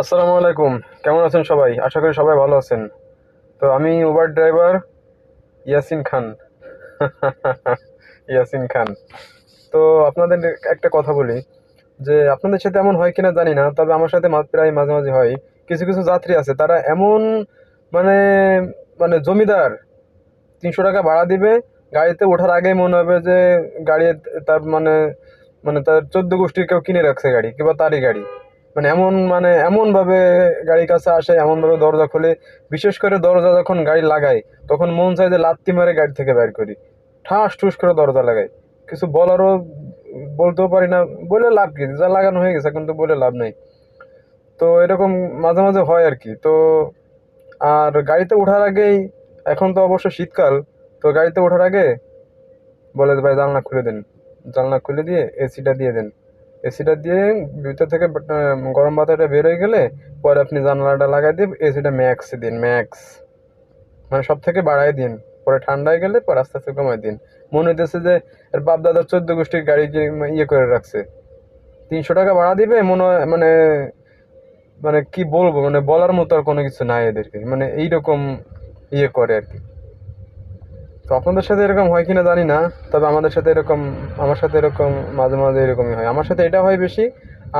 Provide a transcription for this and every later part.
আসসালামু আলাইকুম। কেমন আছেন সবাই? আশা করি সবাই ভালো আছেন। তো আমি উবার ড্রাইভার ইয়াসিন খান। ইয়াসিন খান। তো আপনাদের একটা কথা বলি, যে আপনাদের সাথে এমন হয় কিনা জানি না, তবে আমার সাথে প্রায় মাঝে মাঝে হয়। কিছু কিছু যাত্রী আছে, তারা এমন মানে মানে জমিদার, তিনশো টাকা ভাড়া দিবে, গাড়িতে ওঠার আগে মনে হবে যে গাড়ি তার মানে মানে তার চোদ্দ গোষ্ঠীর কেউ কিনে রাখছে গাড়ি, কিংবা তারই গাড়ি। মানে এমন মানে এমনভাবে গাড়ির কাছে আসে, এমনভাবে দরজা খোলে। বিশেষ করে দরজা যখন গাড়ি লাগাই, তখন মন চায় যে লাত্তি মারে গাড়ি থেকে বের করি। ঠাস ঠুস করে দরজা লাগাই। কিছু বলারও বলতেও পারি না, বলে লাভ কি? যা লাগানো হয়ে গেছে, কিন্তু বলে লাভ নেই। তো এরকম মাঝে মাঝে হয় আর কি। তো আর গাড়িতে ওঠার আগেই, এখন তো অবশ্য শীতকাল, তো গাড়িতে ওঠার আগে বলে ভাই, জানলা খুলে দেন। জানলা খুলে দিয়ে এসিটা দিয়ে দেন। এসিটা দিয়ে ভিতর থেকে গরম বাতাসটা বের হয়ে গেলে পরে আপনি জানলাটা লাগাই দিয়ে এসিটা ম্যাক্স দিন ম্যাক্স মানে সব থেকে বাড়াই দিন। পরে ঠান্ডা হয়ে গেলে পরে আস্তে আস্তে কমাই দিন। মনে হইতেছে যে এর বাপ দাদা চোদ্দ গোষ্ঠীর গাড়ি ইয়ে করে রাখছে। তিনশো টাকা ভাড়া দিবে, মনে মানে মানে কি বলব মানে বলার মতো আর কোনো কিছু নাই এদেরকে। মানে এইরকম ইয়ে করে আর কি। তো আপনাদের সাথে এরকম হয় কিনা জানি না, তবে আমাদের সাথে এরকম, আমার সাথে এরকম মাঝে মাঝে এরকমই হয়। আমার সাথে এটা হয় বেশি,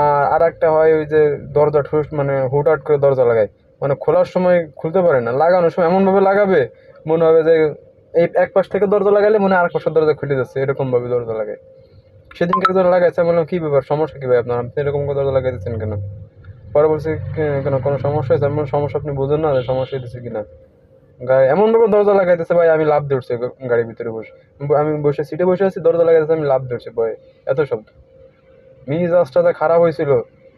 আর আর একটা হয় ওই যে দরজা ঠুস মানে হুটহাট করে দরজা লাগায়। মানে খোলার সময় খুলতে পারে না, লাগানোর সময় এমনভাবে লাগাবে, মনে হবে যে এই এক পাশ থেকে দরজা লাগালে মনে হয় আরেক পাশের দরজা খুলে যাচ্ছে, এরকমভাবে দরজা লাগায়। সেদিনকে দরজা লাগাইছে, আমি বললাম, কি ব্যাপার, সমস্যা কি ভাই আপনার? আপনি এরকম করে দরজা লাগাই দিচ্ছেন কেন? পরে বলছি কেন, কোনো সমস্যা হয়েছে? এমন সমস্যা আপনি বুঝেন না সমস্যা হয়েছে কিনা। গাড়ি এমন ভাবে দরজা লাগাইতেছে, ভাই, আমি লাভ ধরছি গাড়ির ভিতরে বসে। আমি বসে সিটে বসে আছি, দরজা লাগাইতেছে, আমি লাভ ধরছি, ভয়ে। এত শব্দ। মিজাজটা খারাপ হয়েছিল,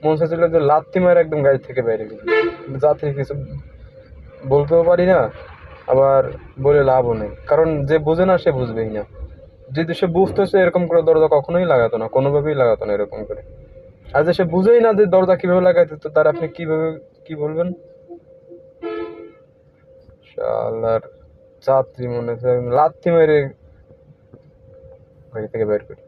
মনে হচ্ছিল যে লাত্তি মারে একদম গাড়ি থেকে বাইরে গেল যাত্রী কিছু বলতেও পারি না, আবার বলে লাভও নেই। কারণ যে বুঝে না, সে বুঝবেই না। যদি সে বুঝতেছে, এরকম করে দরজা কখনোই লাগাতো না, কোনোভাবেই লাগাতো না এরকম করে। আর যে সে বুঝেই না যে দরজা কীভাবে লাগাইতে তো তার আপনি কীভাবে কি বলবেন? শালার যাত্রী মনে হচ্ছে লাত্তি মেরে বাড়ি থেকে বের করি।